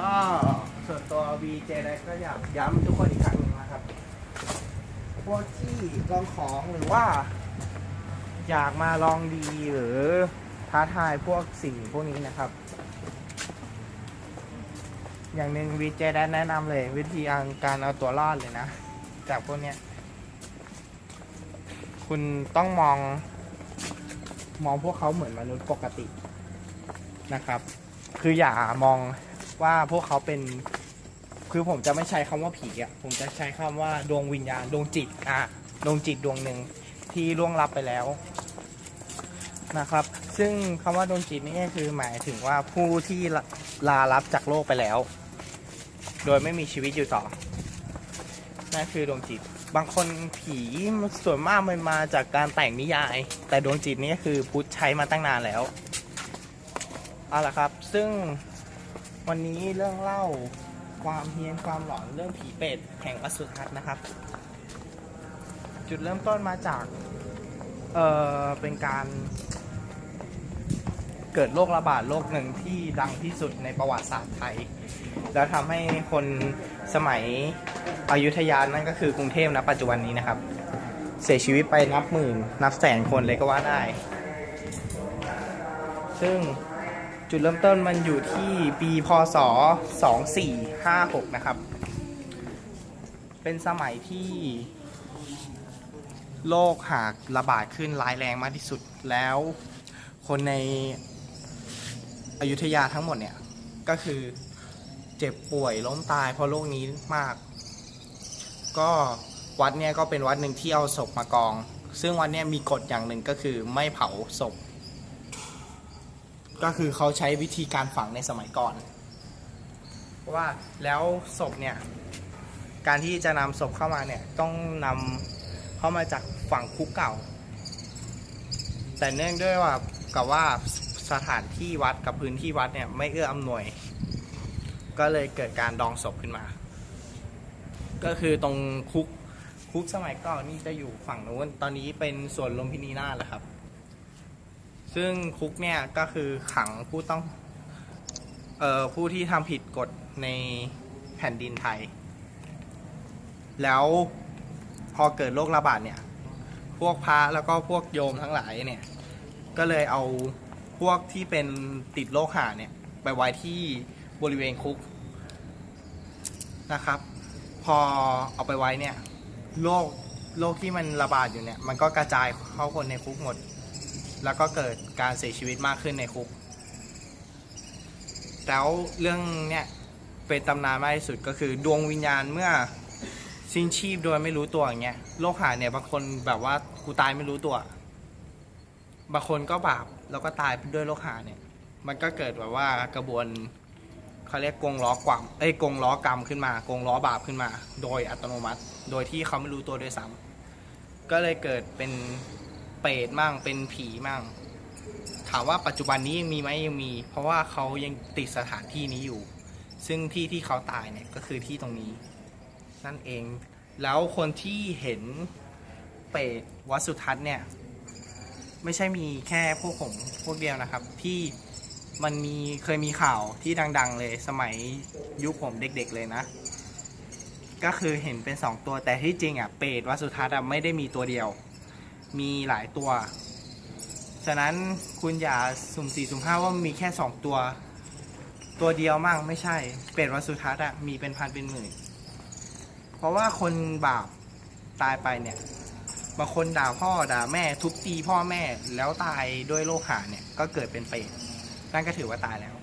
ก็ส่วนตัว VJ ได้ก็อยากย้ำทุกคนอีกครั้งหนึ่งนะครับ พวกที่ลองของหรือว่า อยากมาลองดีหรือท้าทายพวกสิ่งพวกนี้นะครับ อย่างหนึ่ง VJ ได้แนะนำเลย วิธีการเอาตัวรอดเลยนะ จากพวกเนี้ย คุณต้องมอง มองพวกเขาเหมือนมนุษย์ปกตินะครับ คืออย่ามอง ว่าพวกเขาเป็นคือผมจะไม่ใช้คำว่าผีอะผมจะใช้คำว่าดวงวิญญาณดวงจิตอะดวงจิตดวงหนึ่งที่ล่วงลับไปแล้วนะครับ ซึ่งคำว่าดวงจิตนี่ก็คือหมายถึงว่าผู้ที่ลาลับจากโลกไปแล้ว โดยไม่มีชีวิตอยู่ต่อนั่นคือดวงจิต บางคนผีส่วนมากมันมาจากการแต่งนิยาย แต่ดวงจิตนี่คือพุทธใช้มาตั้งนานแล้วเอาละครับ ซึ่ง วันนี้เรื่องเล่าความเฮี้ยนความหลอนเรื่องผีเป็ดแห่งวัสุทัศน์นะครับ จุดเริ่มต้นมาจาก เออเป็นการเกิดโรคระบาดโรคหนึ่งที่ดังที่สุดในประวัติศาสตร์ไทย แล้วทำให้คนสมัยอยุธยานั่นก็คือกรุงเทพนะปัจจุบันนี้นะครับ เสียชีวิตไปนับหมื่น นับแสนคนเลยก็ว่าได้ ซึ่ง จุดเริ่มต้นมันอยู่ที่ปีพศ 2456 นะครับ เป็นสมัยที่โรคหากระบาดขึ้นร้ายแรงมากที่สุดแล้ว คนในอยุธยาทั้งหมดเนี่ย ก็คือเจ็บป่วยล้มตายเพราะโรคนี้มาก ก็วัดเนี่ยก็เป็นวัดหนึ่งที่เอาศพมากอง ซึ่งวัดเนี่ยมีกฎอย่างหนึ่งก็คือไม่เผาศพ ก็คือเขาใช้วิธีการฝังในสมัยก่อน เพราะว่าแล้วศพเนี่ย การที่จะนำศพเข้ามาเนี่ย ต้องนำเข้ามาจากฝั่งคุกเก่า แต่เนื่องด้วยว่ากับว่าสถานที่วัดกับพื้นที่วัดเนี่ยไม่เอื้ออำนวย ก็เลยเกิดการดองศพขึ้นมา ก็คือตรงคุกคุกสมัยก่อนนี่จะอยู่ฝั่งนู้น ตอนนี้เป็นส่วนลมพินีนาแล้วครับ ซึ่งคุกเนี่ยก็คือขังผู้ต้องเอ่อผู้ที่ทำผิดกฎในแผ่นดินไทย แล้วพอเกิดโรคระบาดเนี่ย พวกพระแล้วก็พวกโยมทั้งหลายเนี่ย ก็เลยเอาพวกที่เป็นติดโรคหาเนี่ย ไปไว้ที่บริเวณคุกนะครับ พอเอาไปไว้เนี่ยโรคโรคที่มันระบาดอยู่เนี่ย มันก็กระจายเข้าคนในคุกหมด แล้วก็เกิดการเสียชีวิตมากขึ้นในคุก แล้วเรื่องเนี่ยเป็นตำนานมากที่สุดก็คือดวงวิญญาณเมื่อสิ้นชีพโดยไม่รู้ตัวอย่างเงี้ยโรคหาเนี่ยบางคนแบบว่ากูตายไม่รู้ตัว บางคนก็บาปแล้วก็ตายด้วยโรคหาเนี่ย มันก็เกิดแบบว่ากระบวนเขาเรียกกงล้อกรรมเอ้ยกงล้อกรรมขึ้นมากงล้อบาปขึ้นมา โดยอัตโนมัติ โดยที่เขาไม่รู้ตัวด้วยซ้ำก็เลยเกิดเป็น เปรตมั่งเป็นผีมั่ง ถามว่าปัจจุบันนี้ยังมีไหมยังมี เพราะว่าเขายังติดสถานที่นี้อยู่ ซึ่งที่ที่เขาตายเนี่ยก็คือที่ตรงนี้ นั่นเอง แล้วคนที่เห็นเปรตวัดสุทัศน์เนี่ย ไม่ใช่มีแค่พวกผมพวกเดียวนะครับ ที่มันมีเคยมีข่าวที่ดัง ๆ เลยสมัยยุคผมเด็ก ๆ เลยนะ ก็คือเห็นเป็นสองตัวแต่ที่จริงอะเปรตวัดสุทัศน์ไม่ได้มีตัวเดียว มีหลายตัว ฉะนั้นคุณอย่าสุ่มสี่สุ่มห้าว่ามีแค่สองตัว ตัวเดียวมั่งไม่ใช่ เป็ดวัสุทัศน์อะมีเป็นพันเป็นหมื่น เพราะว่าคนบาปตายไปเนี่ยบางคนด่าพ่อด่าแม่ทุบตีพ่อแม่แล้วตายด้วยโรคหาเนี่ยก็เกิดเป็นเปรตนั่นก็ถือว่าตายแล้ว